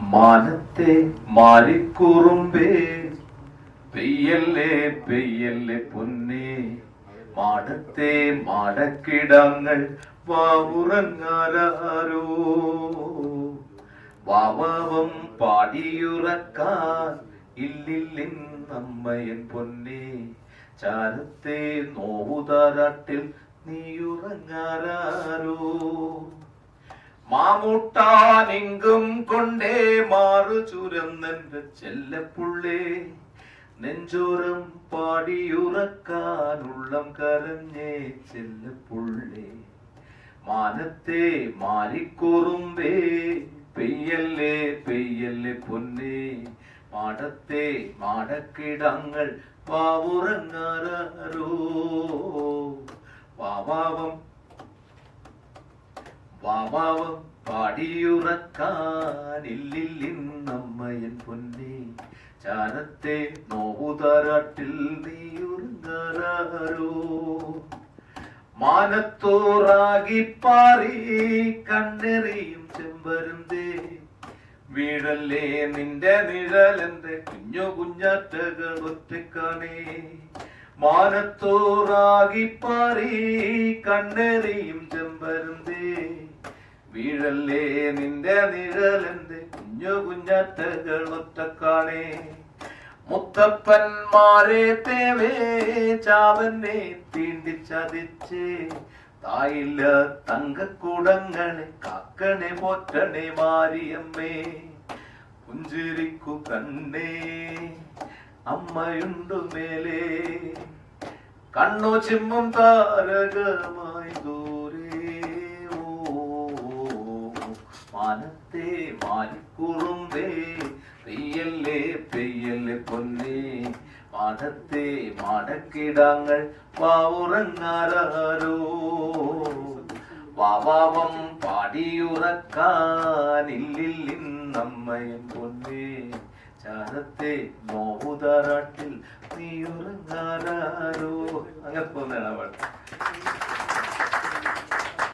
മാനത്തെ മാലിക്കുറുമ്പേ. പെയ്യല്ലേ പെയ്യല്ലേ പൊന്നേ. മാടത്തെ മാടക്കിടങ്ങൾ വാവുറങ്ങാരോ വാവാവം പാടിയുറക്കാൻ ഇല്ലില്ലിൻ നമ്മയൻ പൊന്നേ. ചാരത്തെ നോവുതാരാട്ടിൽ നീയുറങ്ങാരോ മാമൂട്ടാനെങ്കും കൊണ്ടേ മാറു ചുരന്നെന്റെ ചെല്ലപ്പുള്ളേ നെഞ്ചോരം പാടിയുറക്കാനുള്ളം കരഞ്ഞേ ചെല്ലപ്പുള്ളേ മാനത്തെ മാലിക്കുറുമ്പേ പെയ്യല്ലേ പെയ്യല്ലേ പൊന്നേ. മാടത്തെ മാടക്കിടങ്ങൾ പാവുറങ്ങാറോ വാവാവം വാവാവം പാടിയുറക്കാനില്ലിന്നമ്മയൻ പൊന്നേ. ചാരത്തെ നോവുതാരാട്ടിൽ നീയുറങ്ങാരോ മാനത്തോറാകിപ്പാറി കണ്ണെറിയും ചെമ്പരുന്തേ. വീടല്ലേ നിന്റെ നിഴലെന്റെ കുഞ്ഞു കുഞ്ഞാറ്റകൾ ഒറ്റക്കാണേ മാനത്തോറാകിപ്പാറി കണ്ണെറിയും ചെമ്പരുന്തേ. വീഴല്ലേ നിന്റെ നിഴലെന്റെ കുഞ്ഞു കുഞ്ഞാറ്റകൾ ഒറ്റക്കാണേ. മുത്തപ്പന്മാരെ തേവേ ചാവന്നെ തീണ്ടി ചതിച്ച്. തായില്ല തങ്കക്കൂടങ്ങളെ കാക്കണെ പോറ്റണേ മാരിയമ്മേ. പുഞ്ചിരിക്കു കണ്ണേ. അമ്മയുണ്ടു മേലേ. കണ്ണു ചിമ്മും താരകമായി ദൂരേ മാനത്തെ മാലിക്കുറുമ്പേ പെയ്യല്ലേ പെയ്യല്ലേ പൊന്നേ. മാടത്തെ മാടക്കിടാങ്ങൾ പാവുറങ്ങാരോ വാവാവം പാടിയുറക്കാനില്ലില്ലിന്നമ്മയും പൊന്നേ. ചാരത്തെ മോഹുതാറാട്ടിൽ നീ ഉറങ്ങാറാരോ അങ്ങനെ പോകുന്നതാണ് പാട്ട്.